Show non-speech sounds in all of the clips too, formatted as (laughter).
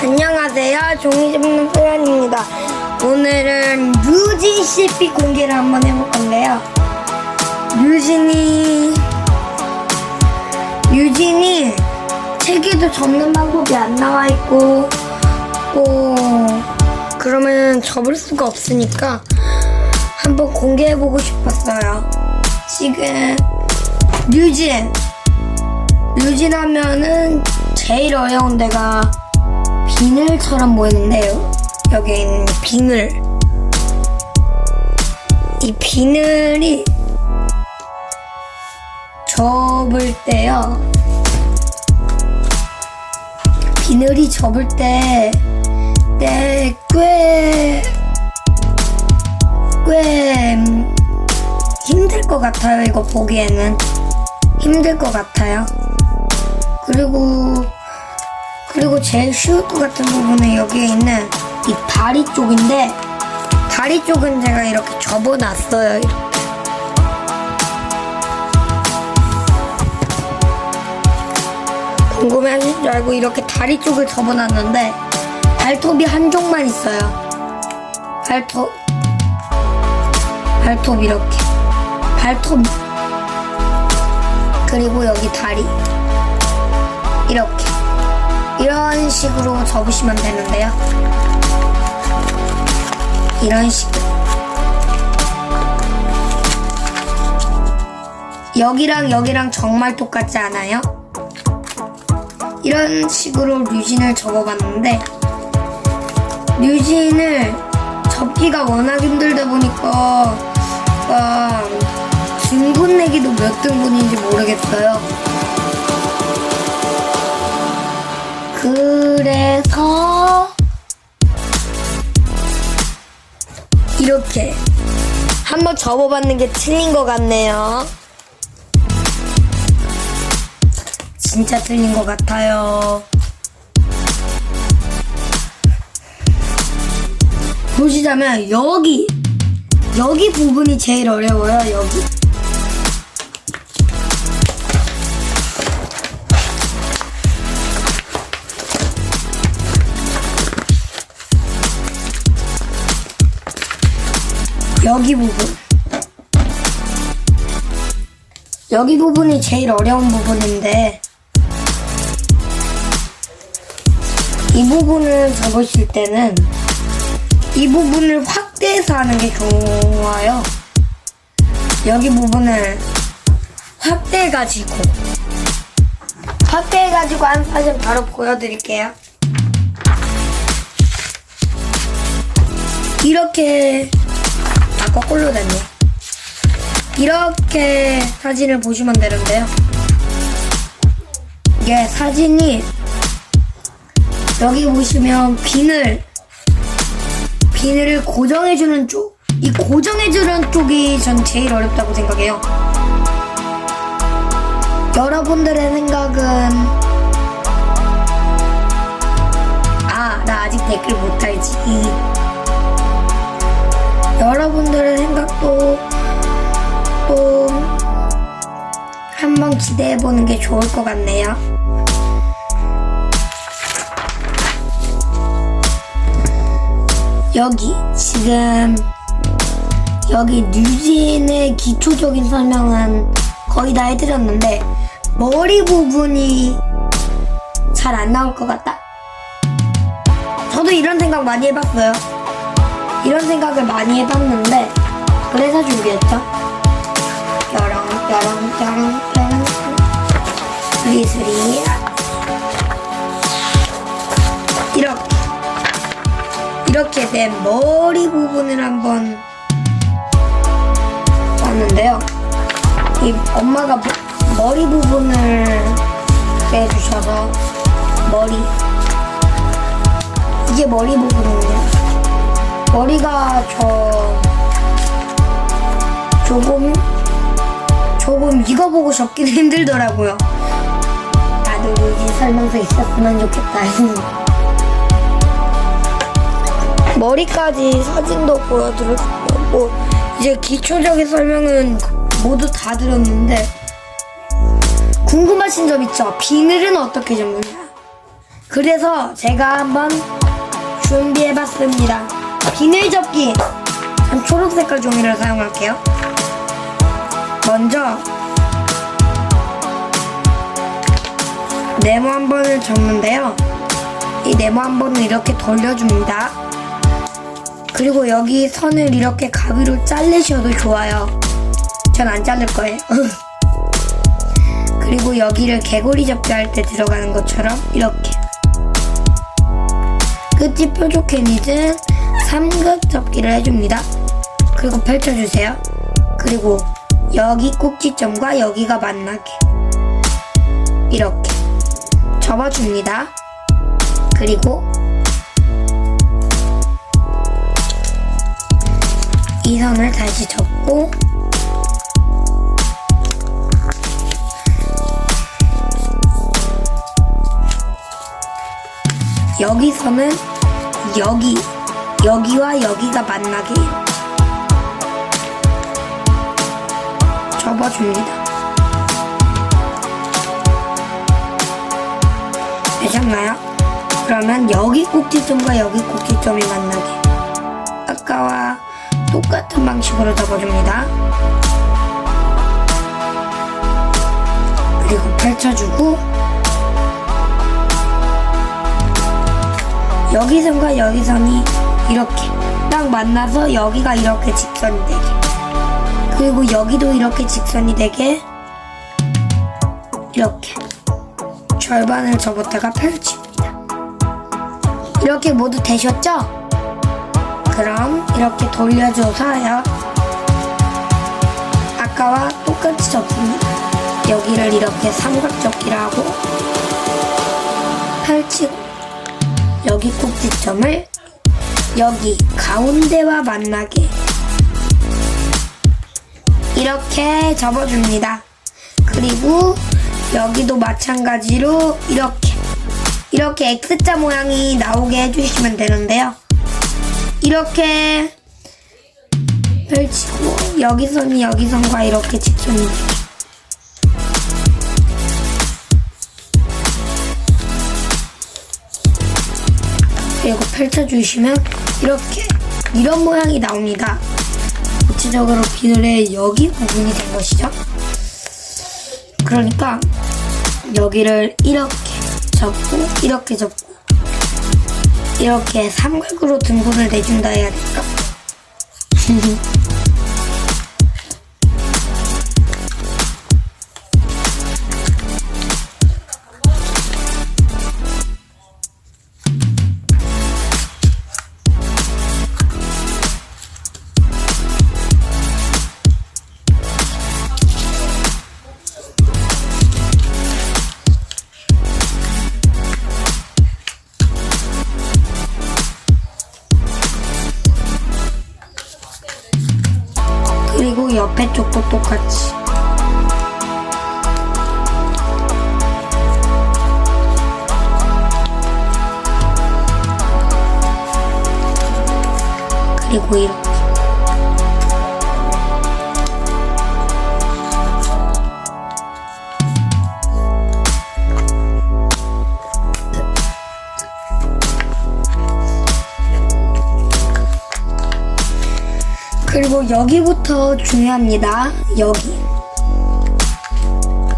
안녕하세요. 종이 접는 소연입니다. 오늘은 뮤진 CP 공개를 한번 해볼 건데요. 뮤진이, 뮤진이 책에도 접는 방법이 안 나와 있고, 또, 그러면 접을 수가 없으니까 한번 공개해보고 싶었어요. 지금, 뮤진. 뮤진 하면은 제일 어려운 데가 비늘처럼 보이는데요. 여기 있는 비늘. 이 비늘이 접을 때요. 비늘이 접을 때, 네, 꽤, 꽤 음, 힘들 것 같아요. 이거 보기에는. 힘들 것 같아요. 그리고 그리고 제일 쉬울 것 같은 부분은 여기에 있는 이 다리 쪽인데 다리 쪽은 제가 이렇게 접어놨어요. 이렇게. 궁금해하실 줄 알고 이렇게 다리 쪽을 접어놨는데 발톱이 한쪽만 있어요. 발톱 발톱 이렇게 발톱 그리고 여기 다리 이렇게 이런 식으로 접으시면 되는데요. 이런 식으로 여기랑 여기랑 정말 똑같지 않아요? 이런 식으로 류진을 접어봤는데 류진을 접기가 워낙 힘들다 보니까 아, 등분 내기도 몇 등분인지 모르겠어요. 그래서 이렇게 한번 접어봤는 게 틀린 것 같네요. 진짜 틀린 것 같아요. 보시자면 여기 여기 부분이 제일 어려워요. 여기. 여기 부분. 여기 부분이 제일 어려운 부분인데, 이 부분을 접으실 때는 이 부분을 확대해서 하는 게 좋아요. 여기 부분을 확대해가지고, 확대해가지고 한 사진 바로 보여드릴게요. 이렇게 아 거꾸로 됐네. 이렇게 사진을 보시면 되는데요. 이게 사진이 여기 보시면 비늘 비늘을 고정해주는 쪽 이 고정해주는 쪽이 전 제일 어렵다고 생각해요. 여러분들의 생각은? 아나 아직 댓글 못 달지 기대해 보는 게 좋을 것 같네요. 여기 지금 여기 뉴진의 기초적인 설명은 거의 다 해드렸는데 머리 부분이 잘 안 나올 것 같다. 저도 이런 생각 많이 해봤어요. 이런 생각을 많이 해봤는데 그래서 준비했죠. 뾰롱 뾰롱 뾰롱 뾰롱 수리수리 이렇게 이렇게 된 머리 부분을 한번 봤는데요. 이 엄마가 머- 머리 부분을 빼주셔서 머리 이게 머리 부분이에요. 머리가 저 조금 조금 이거 보고 접긴 힘들더라고요. 여기 설명서 있었으면 좋겠다. 머리까지 사진도 보여드렸고 이제 기초적인 설명은 모두 다 드렸는데 궁금하신 점 있죠? 비늘은 어떻게 접느냐? 그 그래서 제가 한번 준비해봤습니다. 비닐 접기. 전 초록 색깔 종이를 사용할게요. 먼저 네모 한 번을 접는데요. 이 네모 한 번을 이렇게 돌려줍니다. 그리고 여기 선을 이렇게 가위로 자르셔도 좋아요. 전 안 자를 거예요. (laughs) 그리고 여기를 개구리 접기 할 때 들어가는 것처럼 이렇게 끝이 뾰족해 잊은 삼각 접기를 해줍니다. 그리고 펼쳐주세요. 그리고 여기 꼭지점과 여기가 만나게 이렇게 접어줍니다. 그리고 이 선을 다시 접고 여기서는 여기 여기와 여기가 만나게 접어줍니다. 되셨나요? 그러면 여기 꼭지점과 여기 꼭지점이 만나게 아까와 똑같은 방식으로 접어줍니다. 그리고 펼쳐주고 여기 선과 여기 선이 이렇게 딱 만나서 여기가 이렇게 직선이 되게 그리고 여기도 이렇게 직선이 되게 이렇게 절반을 접었다가 펼칩니다. 이렇게 모두 되셨죠? 그럼 이렇게 돌려줘서요. 아까와 똑같이 접습니다. 여기를 이렇게 삼각 접기를 하고 펼치고 여기 꼭지점을 여기 가운데와 만나게 이렇게 접어줍니다. 그리고 여기도 마찬가지로 이렇게 이렇게 X자 모양이 나오게 해주시면 되는데요. 이렇게 펼치고 여기 선이 여기 선과 이렇게 직선이 그리고 펼쳐주시면 이렇게 이런 모양이 나옵니다. 구체적으로 비늘의 여기 부분이 된 것이죠. 그러니까 여기를 이렇게 접고 이렇게 접고 이렇게 삼각으로 등분을 내준다 해야 될까? (laughs) 그리고 여기부터 중요합니다. 여기.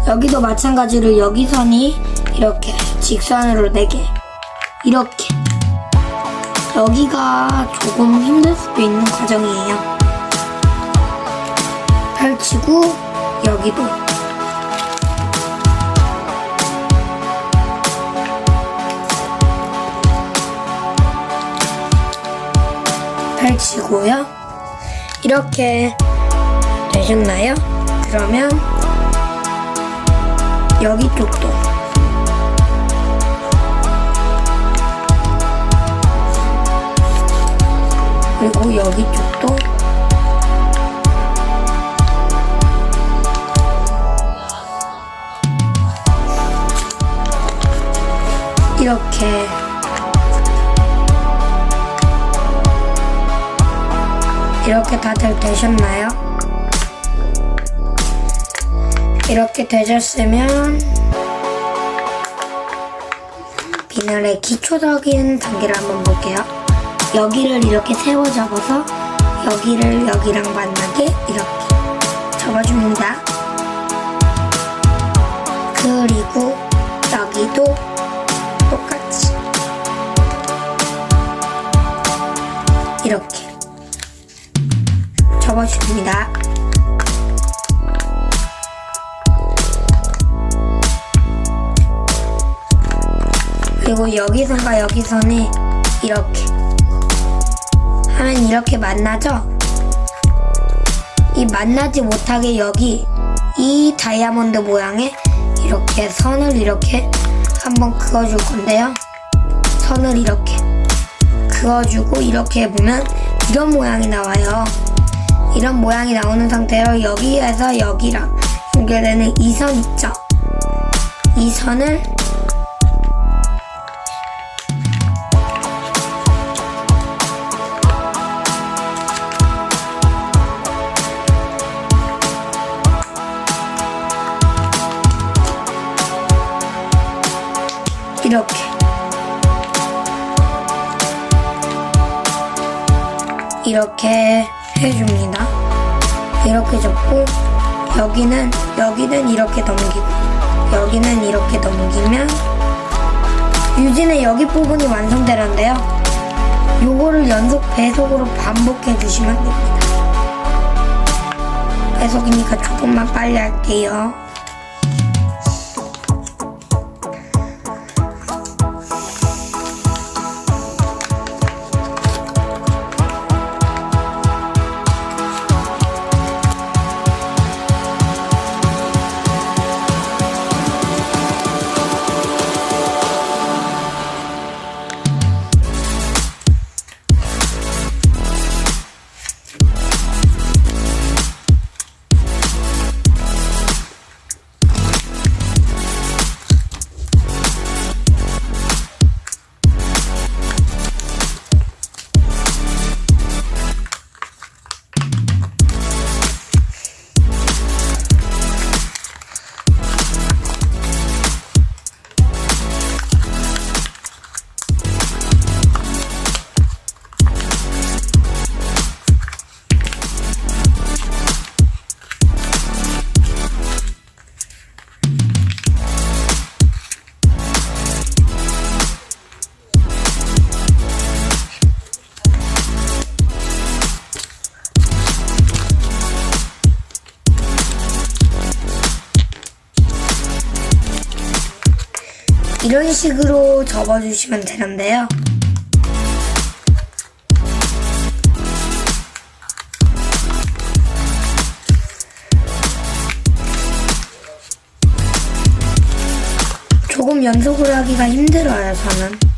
여기도 마찬가지로 여기 선이 이렇게 직선으로 4개. 이렇게. 여기가 조금 힘들 수도 있는 과정이에요. 펼치고 여기도. 펼치고요. 이렇게 되셨나요? 그러면 여기 쪽도 그리고 여기 쪽도 이렇게 다들 되셨나요? 이렇게 되셨으면 디자이너의 기초적인 단계를 한번 볼게요. 여기를 이렇게 세워 접어서 여기를 여기랑 만나게 이렇게 접어줍니다. 그리고 여기도 접어줍니다. 그리고 여기선과 여기선이 이렇게 하면 이렇게 만나죠? 이 만나지 못하게 여기 이 다이아몬드 모양의 이렇게 선을 이렇게 한번 그어줄 건데요. 선을 이렇게 그어주고 이렇게 보면 이런 모양이 나와요. 이런 모양이 나오는 상태로 여기에서 여기랑 연결되는 이 선 있죠? 이 선을 이렇게 이렇게 해줍니다. 여기는 여기는 이렇게 넘기고 여기는 이렇게 넘기면 유진의 여기 부분이 완성되는데요. 요거를 연속 배속으로 반복해 주시면 됩니다. 배속이니까 조금만 빨리 할게요. 이런 식으로 접어주시면 되는데요. 조금 연속으로 하기가 힘들어요, 저는.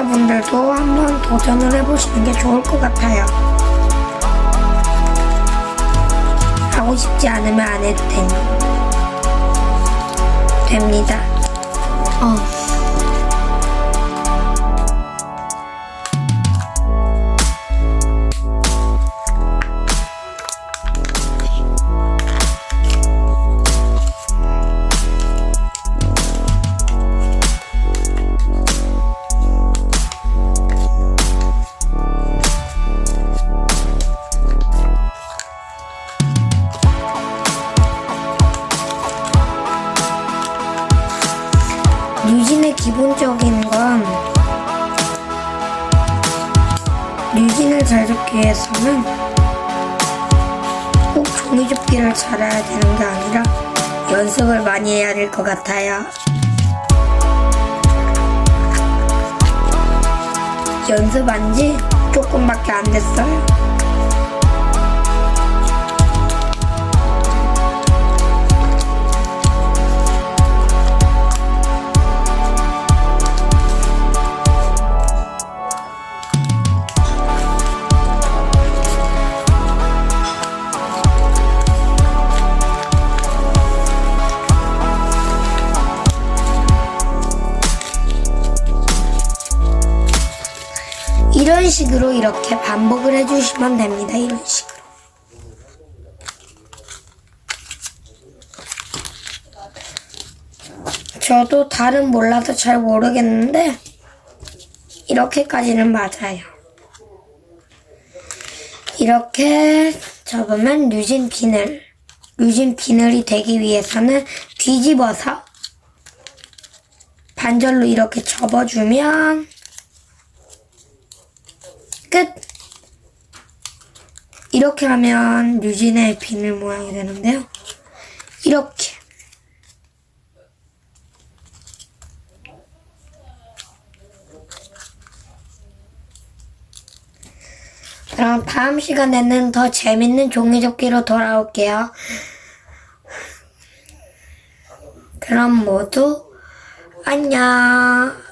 여러분들도 한번 도전을 해보시는 게 좋을 것 같아요. 하고 싶지 않으면 안 해도. 됩니다. 어. 기본적인 건 류진을 잘 잡기 위해서는 꼭 종이 접기를 잘해야 되는 게 아니라 연습을 많이 해야 될 것 같아요. 연습한 지 조금밖에 안 됐어요. 그럼 됩니다. 이런 식으로. 저도 다른 몰라서 잘 모르겠는데 이렇게까지는 맞아요. 이렇게 접으면 뉴진 비늘 뉴진 비늘이 되기 위해서는 뒤집어서 반절로 이렇게 접어주면 끝! 이렇게 하면 뉴진의 비늘 모양이 되는데요. 이렇게. 그럼 다음 시간에는 더 재밌는 종이접기로 돌아올게요. 그럼 모두 안녕.